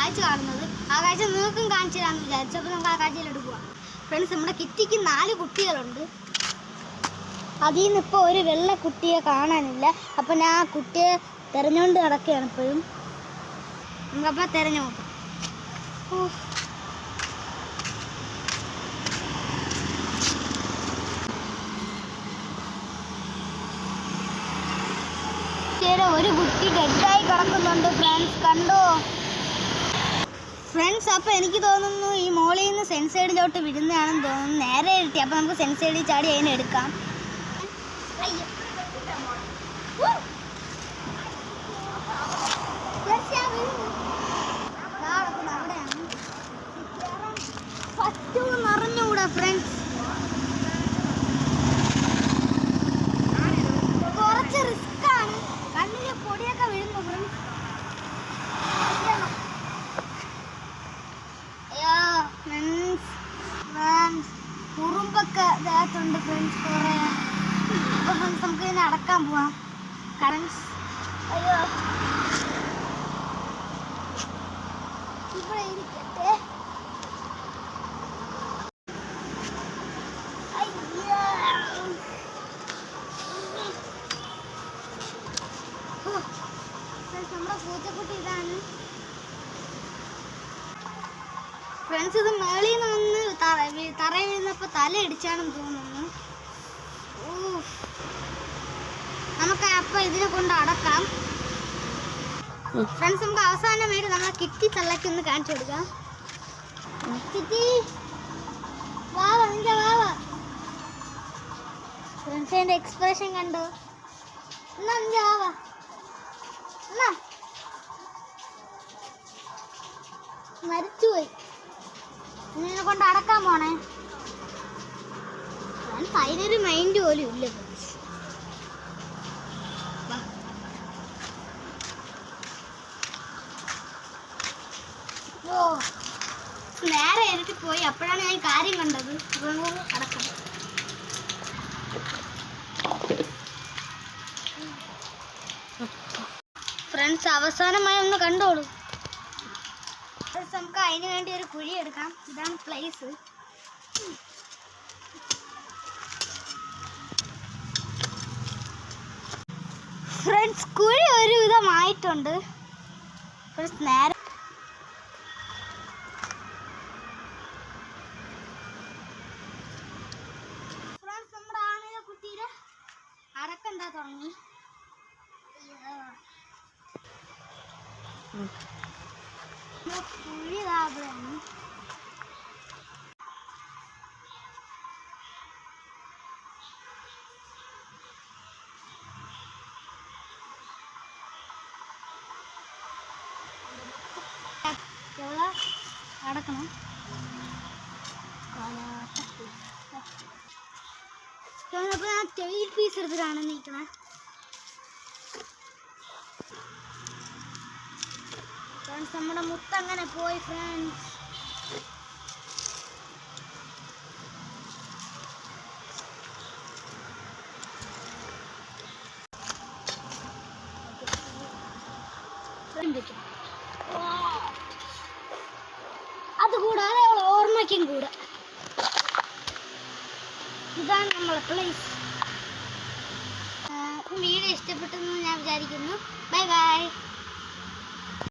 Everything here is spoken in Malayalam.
കാഴ്ച കാണുന്നത്. ആ കാഴ്ച നിങ്ങൾക്കും കാണിച്ചു തരാമെന്ന് വിചാരിച്ചപ്പോൾ നമുക്ക് ആ കാഴ്ചയിലോട്ട് പോവാം. ഫ്രണ്ട്സ് നമ്മുടെ കിറ്റിക്ക് നാല് കുട്ടികളുണ്ട്. അതിൽ നിന്ന് ഇപ്പോൾ ഒരു വെള്ള കുട്ടിയെ കാണാനില്ല. അപ്പം ഞാൻ ആ കുട്ടിയെ തിരഞ്ഞുകൊണ്ട് നടക്കുകയാണ് ഇപ്പോഴും. നമുക്കപ്പോൾ തിരഞ്ഞു നോക്കാം. ഒരു കുട്ടി ഡെഡായി കിടക്കുന്നുണ്ട് ഫ്രണ്ട്സ് കണ്ടോ? ഫ്രണ്ട്സ് അപ്പോൾ എനിക്ക് തോന്നുന്നു ഈ മോളിൽ നിന്ന് സെൻസൈഡിലോട്ട് വിടുന്നതാണെന്ന് തോന്നുന്നു. നേരെ ഇരട്ടി അപ്പോൾ നമുക്ക് സെൻസൈഡിൽ ചാടി അതിനെ എടുക്കാം. നിറഞ്ഞുകൂടാ ഫ്രണ്ട്സ് കുറച്ച് റിസ്ക് ആണ് കണ്ണിലെ പൊടിയൊക്കെ വീഴുന്നു ഫ്രണ്ട്സ് അയ്യോ ഫ്രണ്ട്സ് ഫ്രണ്ട്സ് കുറുമ്പൊക്കെ ഇതായിട്ടുണ്ട് ഫ്രണ്ട്സ് കുറേ. അപ്പോൾ ഫ്രണ്ട്സ് നമുക്ക് നടക്കാൻ പോവാം. ഫ്രണ്ട്സ് അയ്യോ. ഇവിടെ ഇരിക്കട്ടെ. നമ്മുടെ പൂച്ചക്കുട്ടി ഇതാണ്. ഫ്രണ്ട്സ് ഇത് മേളിൽ നിന്ന് വന്ന് തറ- തറയിൽ വീഴുന്നപ്പോൾ തല ഇടിച്ചാണെന്ന് തോന്നുന്നു. നമുക്ക് അപ്പം ഇതിനെ കൊണ്ട് അടക്കാം. ഫ്രണ്ട്സ് നമുക്ക് അവസാനമായിട്ട് നമ്മളെ കിറ്റി തള്ളക്ക് ഒന്ന് കാണിച്ചു കൊടുക്കാം. കിറ്റി. വാവ നിന്റെ വാവ ഫ്രണ്ട്സ് എക്സ്പ്രഷൻ കണ്ടോ? എന്നാ നിന്റെ വാവ എന്നാ? മരിച്ചുപോയി. നിന്നെ കൊണ്ട് അടക്കാൻ പോണേ. അതിനൊരു മൈൻഡ് പോലും ഇല്ല. നേരെ ഇരുട്ടി പോയി. അപ്പോഴാണ് ഞാൻ കാര്യം കണ്ടത്. അടക്കാം ഫ്രണ്ട്സ് അവസാനമായി ഒന്ന് കണ്ടോളൂ. നമുക്ക് അതിന് വേണ്ടി ഒരു കുഴി എടുക്കാം. ഇതാണ് പ്ലേസ് ഫ്രണ്ട്സ് കുഴി ഒരുവിധമായിട്ടുണ്ട്. ഫ്രണ്ട്സ് നേരെ ഫ്രണ്ട്സ് നമ്മുടെ ആണിയ കുട്ടിയുടെ അടക്കണ്ടാ തുടങ്ങി? കുഴി താപയാണ് എവിടെ? ഫ്രണ്ട്സ് നമ്മുടെ മുത്തങ്ങനെ പോയി ഫ്രണ്ട്സ് വയ്ക്കും കൂടെ. ഇതാണ് നമ്മളെ പ്ലേസ് വീഡിയോ ഇഷ്ടപ്പെട്ടെന്ന് ഞാൻ വിചാരിക്കുന്നു. Bye bye